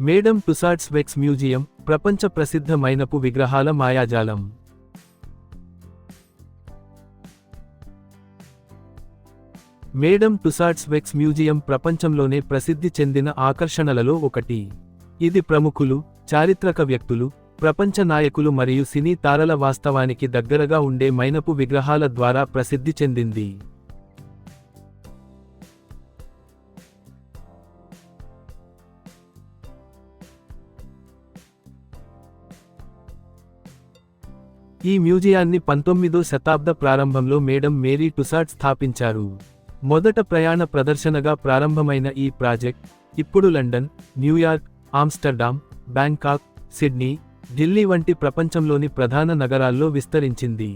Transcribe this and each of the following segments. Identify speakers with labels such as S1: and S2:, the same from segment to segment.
S1: Madam Tussauds vex museum ప్రపంచ ప్రసిద్ధ మైనపు విగ్రహాల మాయాజాలం. మేడం టుసాడ్స్ వెక్స్ మ్యూజియం ప్రపంచంలోనే ప్రసిద్ధి చెందిన ఆకర్షణలలో ఒకటి. ఇది ప్రముఖులు చారిత్రక వ్యక్తులు ప్రపంచ నాయకులు మరియు సినీ తారల వాస్తవానికి దగ్గరగా ఉండే మైనపు విగ్రహాల ద్వారా ప్రసిద్ధి చెందింది. ఈ మ్యూజియాన్ని పంతొమ్మిదో శతాబ్ద ప్రారంభంలో మేడం మేరీ టుసాడ్ స్థాపించారు. మొదట ప్రయాణ ప్రదర్శనగా ప్రారంభమైన ఈ ప్రాజెక్ట్ ఇప్పుడు London New York Amsterdam Bangkok Sydney Delhi వంటి ప్రపంచంలోని ప్రధాన నగరాల్లో విస్తరించింది.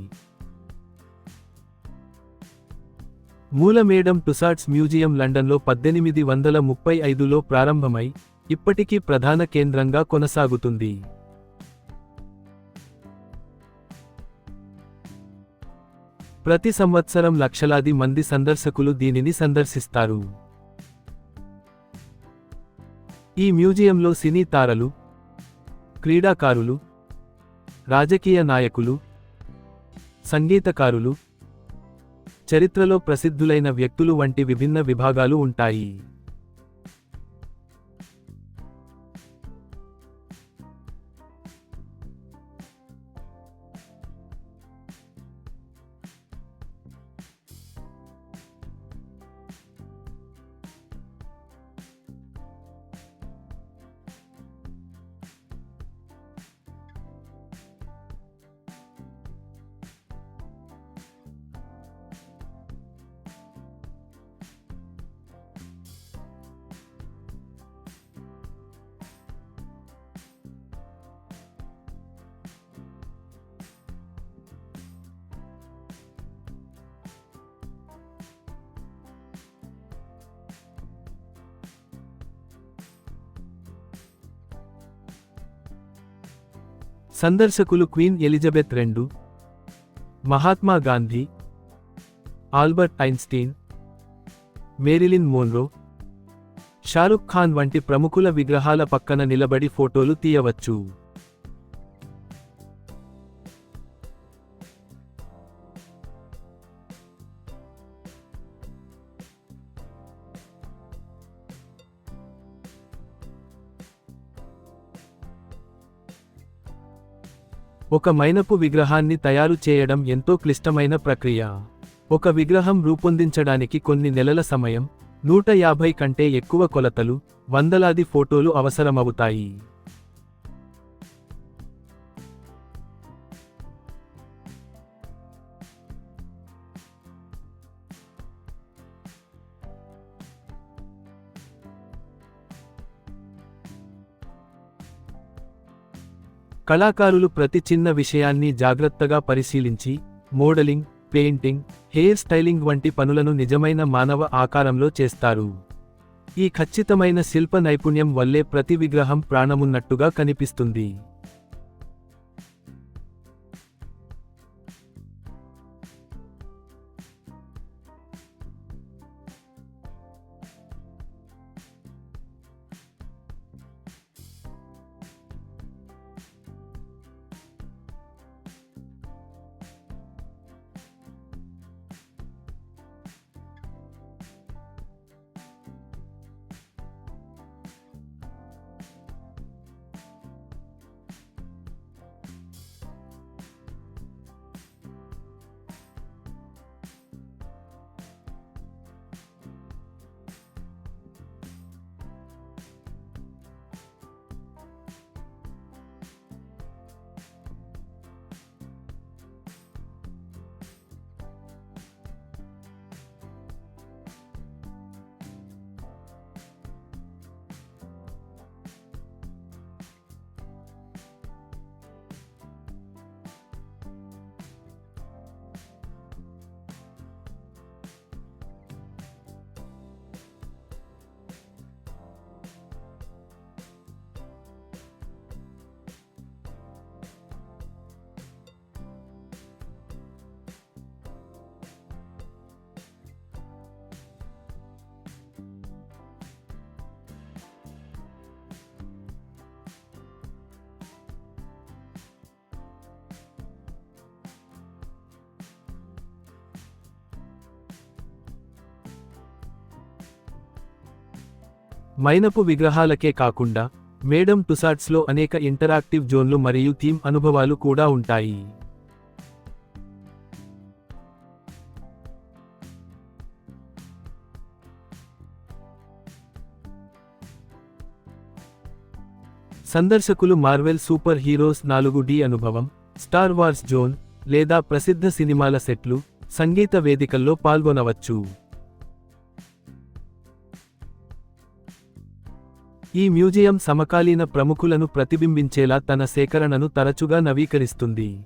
S1: మూల మేడం టుసాడ్స్ మ్యూజియం లండన్లో పద్దెనిమిది వందల ముప్పై ఐదులో ప్రారంభమై ఇప్పటికీ ప్రధాన కేంద్రంగా కొనసాగుతుంది. ప్రతి సంవత్సరం లక్షలాది మంది సందర్శకులు దీనిని సందర్శిస్తారు. ఈ మ్యూజియంలో సినీ తారలు క్రీడాకారులు రాజకీయ నాయకులు సంగీతకారులు చరిత్రలో ప్రసిద్ధులైన వ్యక్తులు వంటి విభిన్న విభాగాలు ఉంటాయి. సందర్శకులు క్వీన్ ఎలిజబెత్ రెండు Mahatma Gandhi Albert Einstein Marilyn Monroe Shahrukh Khan వంటి ప్రముఖుల విగ్రహాల పక్కన నిలబడి ఫోటోలు తీయవచ్చు. ఒక మైనపు విగ్రహాన్ని తయారు చేయడం ఎంతో క్లిష్టమైన ప్రక్రియ. ఒక విగ్రహం రూపొందించడానికి కొన్ని నెలల సమయం నూట యాభై కంటే ఎక్కువ కొలతలు వందలాది ఫోటోలు అవసరమవుతాయి. కళాకారులు ప్రతి చిన్న విషయాన్ని జాగ్రత్తగా పరిశీలించి మోడలింగ్ పెయింటింగ్ హెయిర్ స్టైలింగ్ వంటి పనులను నిజమైన మానవ ఆకారంలో చేస్తారు. ఈ ఖచ్చితమైన శిల్ప నైపుణ్యం వల్లే ప్రతి విగ్రహం ప్రాణమున్నట్టుగా కనిపిస్తుంది. మైనపు విగ్రహాలకే కాకుండా మేడం టుసాట్స్లో అనేక ఇంటరాక్టివ్ జోన్లు మరియు థీమ్ అనుభవాలు కూడా ఉంటాయి. సందర్శకులు మార్వెల్ సూపర్ హీరోస్ నాలుగు డి అనుభవం స్టార్ వార్స్ జోన్ లేదా ప్రసిద్ధ సినిమాల సెట్లు సంగీత వేదికల్లో పాల్గొనవచ్చు. ఈ మ్యూజియం సమకాలీన ప్రముఖులను ప్రతిబింబించేలా తన సేకరణను తరచుగా నవీకరిస్తుంది.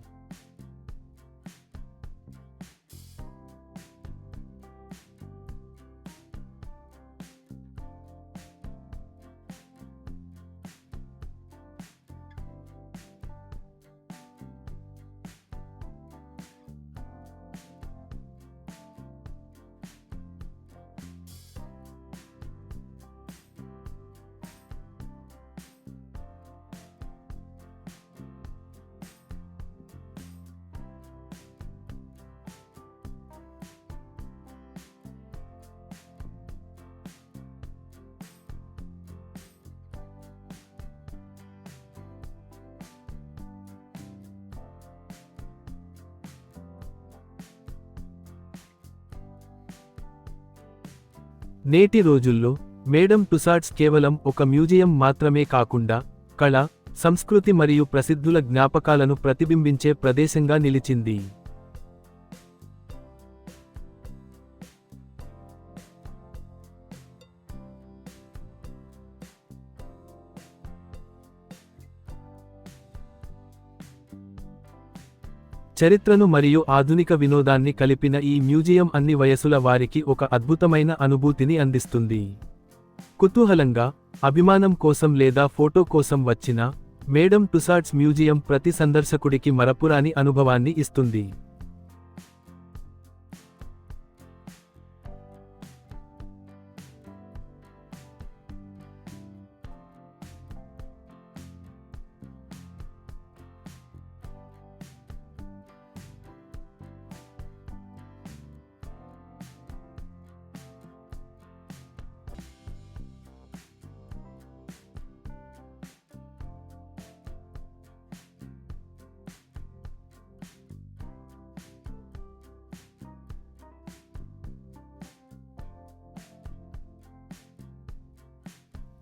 S1: నేటి రోజుల్లో మేడం టుసాడ్స్ కేవలం ఒక మ్యూజియం మాత్రమే కాకుండా కళ సంస్కృతి మరియు ప్రసిద్ధుల జ్ఞాపకాలను ప్రతిబింబించే ప్రదేశంగా నిలిచింది. చరిత్రను మరియు ఆధునిక వినోదాన్ని కలిపిన ఈ మ్యూజియం అన్ని వయసుల వారికి ఒక అద్భుతమైన అనుభూతిని అందిస్తుంది. కుతూహలంగా అభిమానం కోసం లేదా ఫోటో కోసం వచ్చిన మేడం టుసాట్స్ మ్యూజియం ప్రతి సందర్శకుడికి మరపురాని అనుభవాన్ని ఇస్తుంది.